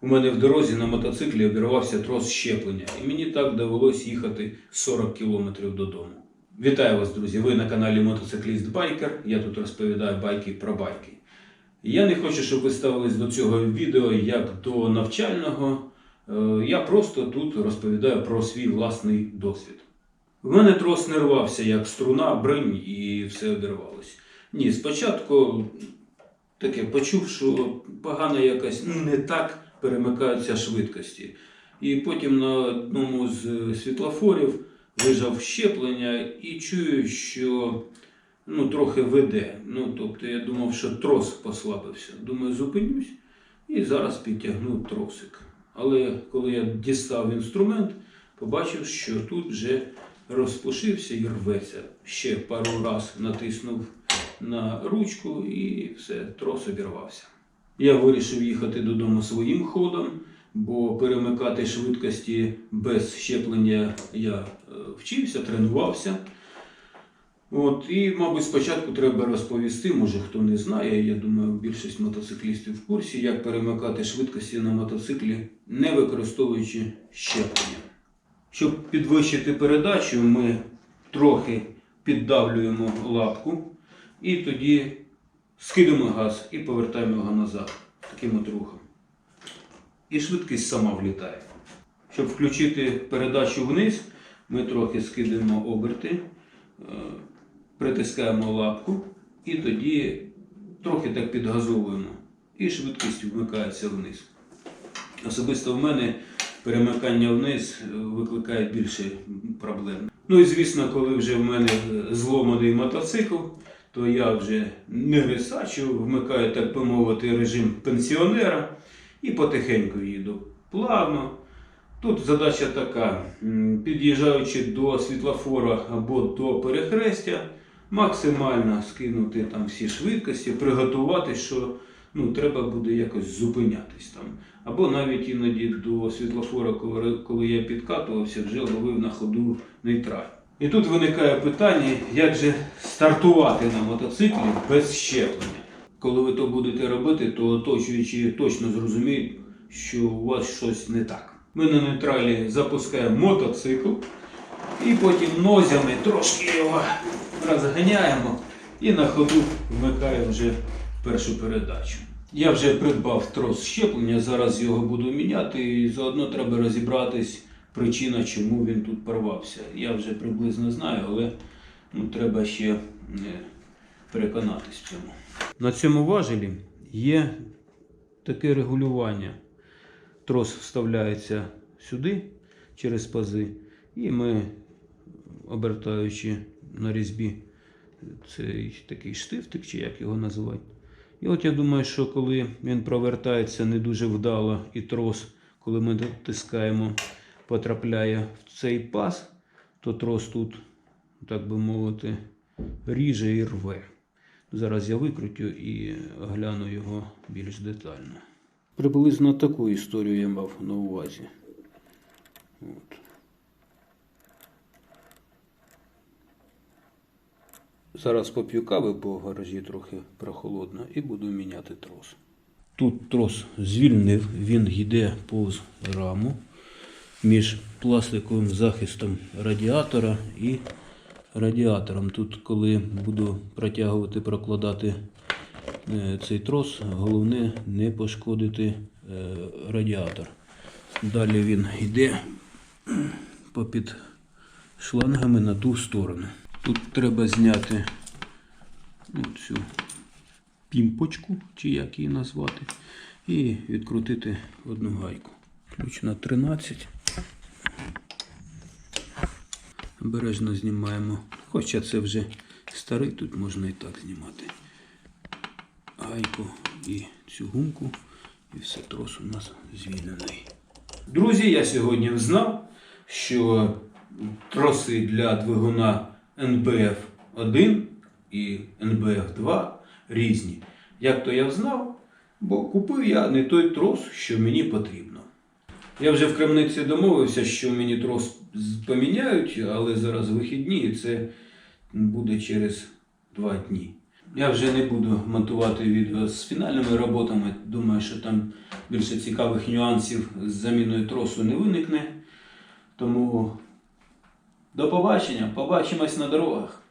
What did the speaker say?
У мене в дорозі на мотоциклі обірвався трос щеплення, і мені так довелось їхати 40 кілометрів додому. Вітаю вас, друзі! Ви на каналі Мотоцикліст Байкер. Я тут розповідаю байки про байки. Я не хочу, щоб ви ставились до цього відео як до навчального. Е, Я просто тут розповідаю про свій власний досвід. В мене трос не рвався як струна, бринь і все обірвалось. Ні, спочатку таке почув, що погано якось ну, не так перемикаються швидкості. І потім на одному з е, світлофорів вижав щеплення і чую, що ну, трохи веде. Ну, тобто я думав, що трос послабився. Думаю, зупинюсь і зараз підтягну тросик. Але коли я дістав інструмент, побачив, що тут вже розпушився і рветься. Ще пару раз натиснув на ручку і все, трос обірвався. Я вирішив їхати додому своїм ходом, бо перемикати швидкості без щеплення я е, вчився, тренувався. От, і, мабуть, спочатку треба розповісти, може хто не знає, я думаю, більшість мотоциклістів в курсі, як перемикати швидкості на мотоциклі, не використовуючи щеплення. Щоб підвищити передачу, ми трохи піддавлюємо лапку і тоді скидемо газ і повертаємо його назад таким от рухом. І швидкість сама влітає. Щоб включити передачу вниз, ми трохи скидаємо оберти, е, притискаємо лапку і тоді трохи так підгазовуємо. І швидкість вмикається вниз. Особисто в мене перемикання вниз е, викликає більше проблем. Ну і звісно, коли вже в мене е, зломаний мотоцикл, то я вже не рисачу, вмикаю, так би мовити, режим пенсіонера і потихеньку їду. Плавно. Тут задача така: під'їжджаючи до світлофора або до перехрестя, максимально скинути там всі швидкості, приготувати, що ну, треба буде якось зупинятись там. Або навіть іноді до світлофора, коли я підкатувався, вже ловив на ходу нейтраль. І тут виникає питання, як же стартувати на мотоциклі без щеплення. Коли ви то будете робити, то оточуючі точно зрозуміють, що у вас щось не так. Ми на нейтралі запускаємо мотоцикл і потім нозями трошки його розганяємо і на ходу вмикаємо вже першу передачу. Я вже придбав трос щеплення, зараз його буду міняти і заодно треба розібратись причина, чому він тут порвався. Я вже приблизно знаю, але ну, треба ще е, переконатись в цьому. На цьому важелі є таке регулювання. Трос вставляється сюди через пази, і ми, обертаючи на різьбі цей такий штифтик, чи як його називати. І от я думаю, що коли він провертається не дуже вдало, і трос, коли ми натискаємо, потрапляє в цей паз, то трос тут, так би мовити, ріже і рве. Зараз я викрутю і гляну його більш детально. Приблизно таку історію я мав на увазі. От. Зараз поп'ю кави, бо в гаражі трохи прохолодно, і буду міняти трос. Тут трос звільнив, він йде повз раму між пластиковим захистом радіатора і радіатором. Тут, коли буду протягувати, прокладати е, цей трос, головне не пошкодити е, радіатор. Далі він йде попід шлангами на ту сторону. Тут треба зняти ну, цю пімпочку, чи як її назвати, і відкрутити одну гайку. Ключ на 13. Обережно знімаємо. Хоча це вже старий, тут можна і так знімати. Гайку і цю гумку, і все, трос у нас звільнений. Друзі, я сьогодні взнав, що троси для двигуна NBF1 і NBF2 різні. Як то я взнав, бо купив я не той трос, що мені потрібно. Я вже в крамниці домовився, що мені трос поміняють, але зараз вихідні і це буде через два дні. Я вже не буду монтувати відео з фінальними роботами. Думаю, що там більше цікавих нюансів з заміною тросу не виникне. Тому до побачення, побачимось на дорогах.